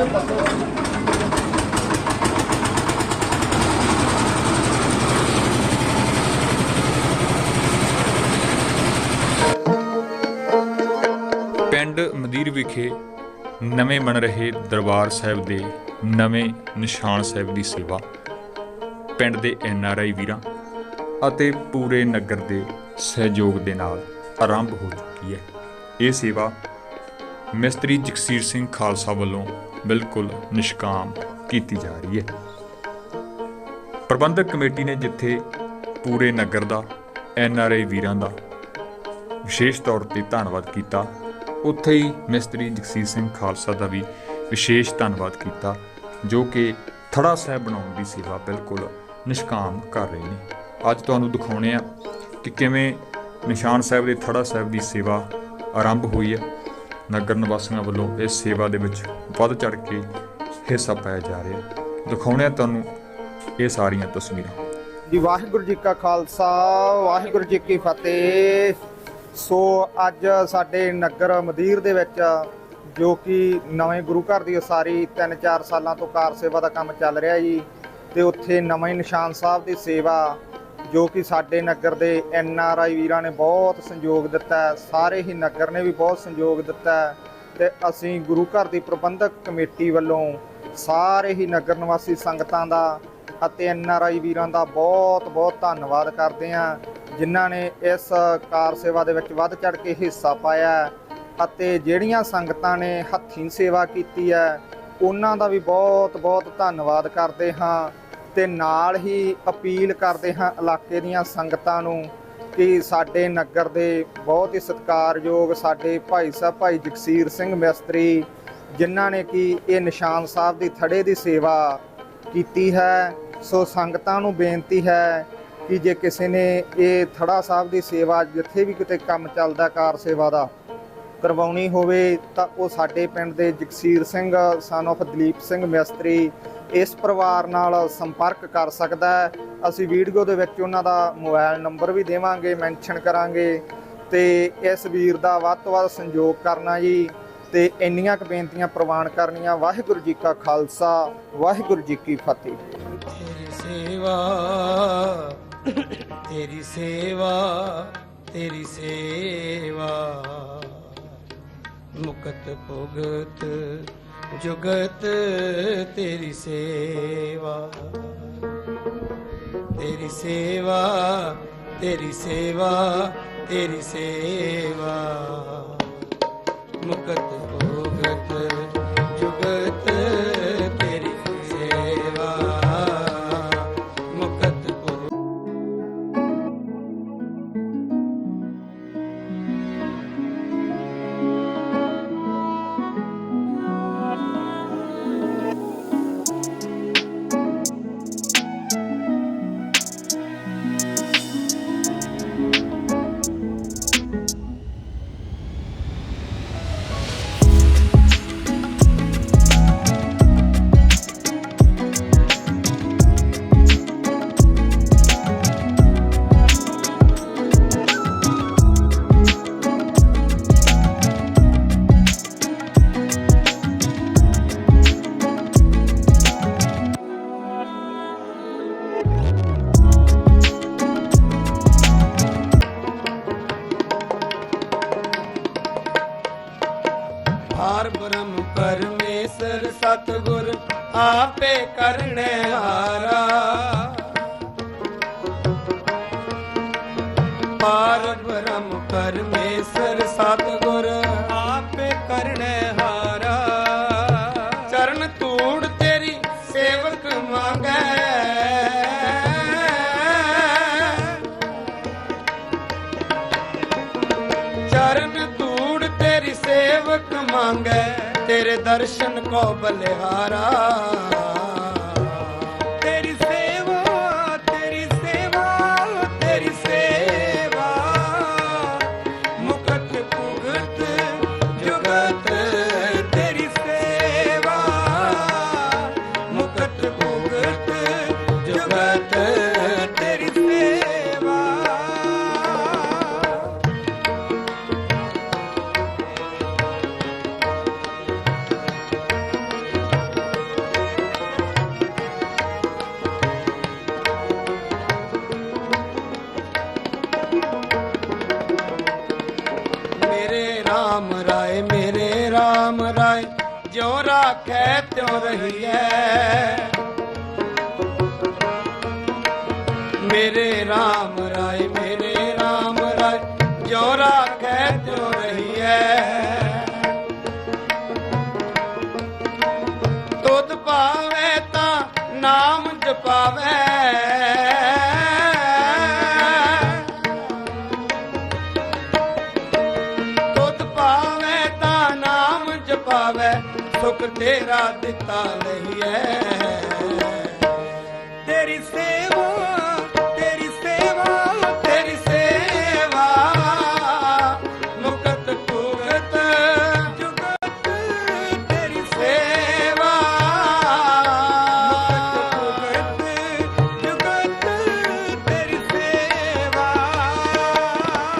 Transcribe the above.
ਪਿੰਡ ਮਦੀਰ ਵਿਖੇ ਨਵੇਂ ਬਣ ਰਹੇ ਦਰਬਾਰ ਸਾਹਿਬ ਦੇ ਨਵੇਂ ਨਿਸ਼ਾਨ ਸਾਹਿਬ ਦੀ ਸੇਵਾ। ਪਿੰਡ ਦੇ ਐਨ ਆਰ ਆਈ ਵੀਰਾਂ ਅਤੇ ਪੂਰੇ ਨਗਰ ਦੇ ਸਹਿਯੋਗ ਦੇ ਨਾਲ ਆਰੰਭ ਹੋ ਚੁੱਕੀ ਹੈ। ਇਹ ਸੇਵਾ ਮਿਸਤਰੀ ਜਗਸੀਰ ਸਿੰਘ ਖਾਲਸਾ ਵੱਲੋਂ ਬਿਲਕੁਲ ਨਿਸ਼ਕਾਮ ਕੀਤੀ ਜਾ ਰਹੀ ਹੈ। ਪ੍ਰਬੰਧਕ ਕਮੇਟੀ ਨੇ ਜਿੱਥੇ ਪੂਰੇ ਨਗਰ ਦਾ, ਐਨ ਆਰ ਆਈ ਵੀਰਾਂ ਦਾ ਵਿਸ਼ੇਸ਼ ਤੌਰ ਤੇ ਧੰਨਵਾਦ ਕੀਤਾ, ਉੱਥੇ ਹੀ ਮਿਸਤਰੀ ਜਗਸੀਰ ਸਿੰਘ ਖਾਲਸਾ ਦਾ ਵੀ ਵਿਸ਼ੇਸ਼ ਧੰਨਵਾਦ ਕੀਤਾ, ਜੋ ਕਿ ਥੜਾ ਸਾਹਿਬ ਬਣਾਉਣ ਦੀ ਸੇਵਾ ਬਿਲਕੁਲ ਨਿਸ਼ਕਾਮ ਕਰ ਰਹੇ ਨੇ। ਅੱਜ ਤੁਹਾਨੂੰ ਦਿਖਾਉਣੇ ਆ ਕਿ ਕਿਵੇਂ ਨਿਸ਼ਾਨ ਸਾਹਿਬ ਦੇ ਥੜਾ ਸਾਹਿਬ ਦੀ ਸੇਵਾ ਆਰੰਭ ਹੋਈ ਹੈ। ਨਗਰ ਨਿਵਾਸੀਆਂ ਵੱਲੋਂ ਇਸ ਸੇਵਾ ਦੇ ਵਿੱਚ ਵੱਧ ਚੜ ਕੇ ਹਿੱਸਾ ਪਾਇਆ ਜਾ ਰਿਹਾ ਦਿਖਾਉਣੇ ਆ ਤੁਹਾਨੂੰ ਇਹ ਸਾਰੀਆਂ ਤਸਵੀਰਾਂ। ਜੀ, ਵਾਹਿਗੁਰੂ ਜੀ ਕਾ ਖਾਲਸਾ, ਵਾਹਿਗੁਰੂ ਜੀ ਕੀ ਫਤਿਹ। ਸੋ ਅੱਜ ਸਾਡੇ ਨਗਰ ਮਦੀਰ ਦੇ ਵਿੱਚ, ਜੋ ਕਿ ਨਵੇਂ ਗੁਰੂ ਘਰ ਦੀ ਉਸਾਰੀ 3-4 ਸਾਲਾਂ ਤੋਂ ਕਾਰ ਸੇਵਾ ਦਾ ਕੰਮ ਚੱਲ ਰਿਹਾ ਜੀ, ਤੇ ਉੱਥੇ ਨਵੇਂ ਨਿਸ਼ਾਨ ਸਾਹਿਬ ਦੀ ਸੇਵਾ ਜੋ ਕਿ ਸਾਡੇ ਨਗਰ ਦੇ ਐਨ ਆਰ ਆਈ ਵੀਰਾਂ ਨੇ ਬਹੁਤ ਸੰਯੋਗ ਦਿੱਤਾ ਸਾਰੇ ਹੀ ਨਗਰ ਨੇ ਵੀ ਬਹੁਤ ਸੰਯੋਗ ਦਿੱਤਾ ਹੈ ਤੇ ਅਸੀਂ ਗੁਰੂ ਘਰ ਦੀ ਪ੍ਰਬੰਧਕ ਕਮੇਟੀ ਵੱਲੋਂ ਸਾਰੇ ਹੀ ਨਗਰ ਨਿਵਾਸੀ ਸੰਗਤਾਂ ਦਾ ਅਤੇ ਐਨ ਆਰ ਆਈ ਵੀਰਾਂ ਦਾ ਬਹੁਤ ਬਹੁਤ ਧੰਨਵਾਦ ਕਰਦੇ ਹਾਂ, ਜਿਨ੍ਹਾਂ ਨੇ ਇਸ ਕਾਰ ਸੇਵਾ ਦੇ ਵਿੱਚ ਵੱਧ ਚੜ ਕੇ ਹਿੱਸਾ ਪਾਇਆ ਅਤੇ ਜਿਹੜੀਆਂ ਸੰਗਤਾਂ ਨੇ ਹੱਥੀਂ ਸੇਵਾ ਕੀਤੀ ਹੈ, ਉਹਨਾਂ ਦਾ ਵੀ ਬਹੁਤ ਬਹੁਤ ਧੰਨਵਾਦ ਕਰਦੇ ਹਾਂ। ਤੇ ਨਾਲ ਹੀ ਅਪੀਲ ਕਰਦੇ ਹਾਂ ਇਲਾਕੇ ਦੀਆਂ ਸੰਗਤਾਂ ਨੂੰ ਕਿ ਸਾਡੇ ਨਗਰ ਦੇ ਬਹੁਤ ਹੀ ਸਤਿਕਾਰਯੋਗ ਸਾਡੇ ਭਾਈ ਸਾਹਿਬ, ਭਾਈ ਜਗਸੀਰ ਸਿੰਘ ਮਿਸਤਰੀ, ਜਿਨ੍ਹਾਂ ਨੇ ਕਿ ਇਹ ਨਿਸ਼ਾਨ ਸਾਹਿਬ ਦੀ ਥੜੇ ਦੀ ਸੇਵਾ ਕੀਤੀ ਹੈ, ਸੋ ਸੰਗਤਾਂ ਨੂੰ ਬੇਨਤੀ ਹੈ ਕਿ ਜੇ ਕਿਸੇ ਨੇ ਇਹ ਥੜਾ ਸਾਹਿਬ ਦੀ ਸੇਵਾ, ਜਿੱਥੇ ਵੀ ਕਿਤੇ ਕੰਮ ਚੱਲਦਾ ਕਾਰ ਸੇਵਾ ਦਾ ਕਰਵਾਉਣੀ ਹੋਵੇ, ਤਾਂ ਉਹ ਸਾਡੇ ਪਿੰਡ ਦੇ ਜਗਸੀਰ ਸਿੰਘ ਸਨ of ਦਲੀਪ ਸਿੰਘ ਮਿਸਤਰੀ ਇਸ ਪਰਿਵਾਰ ਨਾਲ ਸੰਪਰਕ ਕਰ ਸਕਦਾ ਹੈ। ਅਸੀਂ ਵੀਡੀਓ ਦੇ ਵਿੱਚ ਉਹਨਾਂ ਦਾ ਮੋਬਾਈਲ ਨੰਬਰ ਵੀ ਦੇਵਾਂਗੇ, ਮੈਂਸ਼ਨ ਕਰਾਂਗੇ ਤੇ ਇਸ ਵੀਰ ਦਾ ਵੱਧ ਤੋਂ ਵੱਧ ਸੰਯੋਗ ਕਰਨਾ ਜੀ ਤੇ ਇੰਨੀਆਂ ਕੁ ਬੇਨਤੀਆਂ ਪ੍ਰਵਾਨ ਕਰਨੀਆਂ। ਵਾਹਿਗੁਰੂ ਜੀ ਕਾ ਖਾਲਸਾ, ਵਾਹਿਗੁਰੂ ਜੀ ਕੀ ਫਤਿਹ। ਤੇਰੀ ਸੇਵਾ ਤੇਰੀ ਸੇਵਾ ਤੇਰੀ ਸੇਵਾ। ਮੁਕਤ ਭੁਗਤ ਜੁਗਤ ਤੇਰੀ ਸੇਵਾ ਤੇਰੀ ਸੇਵਾ ਤੇਰੀ ਸੇਵਾ ਤੇਰੀ ਸੇਵਾ। ਮੁਕਤ ਸਤਗੁਰ ਆਪੇ ਕਰਨੇ ਹਾਰਾ। ਪਾਰ ਬ੍ਰਹਮ ਪਰਮੇਸ਼ਰ ਸਤਗੁਰ ਆਪੇ ਕਰਨੇ ਹਾਰਾ। ਚਰਨ ਧੂੜ ਤੇਰੀ ਸੇਵਕ ਮੰਗੈ। ਚਰਨ ਧੂੜ ਤੇਰੀ ਸੇਵਕ ਮੰਗੈ। ਤੇਰੇ ਦਰਸ਼ਨ ਕੋ ਬਲਿਹਾਰਾ। RAM ਰਾਏ ਜਿਉ ਰਾਖੈ ਤਿਉ ਰਹੀਐ। ਮੇਰੇ RAM ਰਾਏ, ਮੇਰੇ RAM ਰਾਏ ਜਿਉ ਰਾਖੈ ਤਿਉ ਰਹੀਐ। ਤੁਧ ਪਾਵੇ ਤਾਂ ਨਾਮ ਜਪਾਵੇ। ਤੇਰਾ ਦਿੱਤਾ ਨਹੀਂ ਤੇਰੀ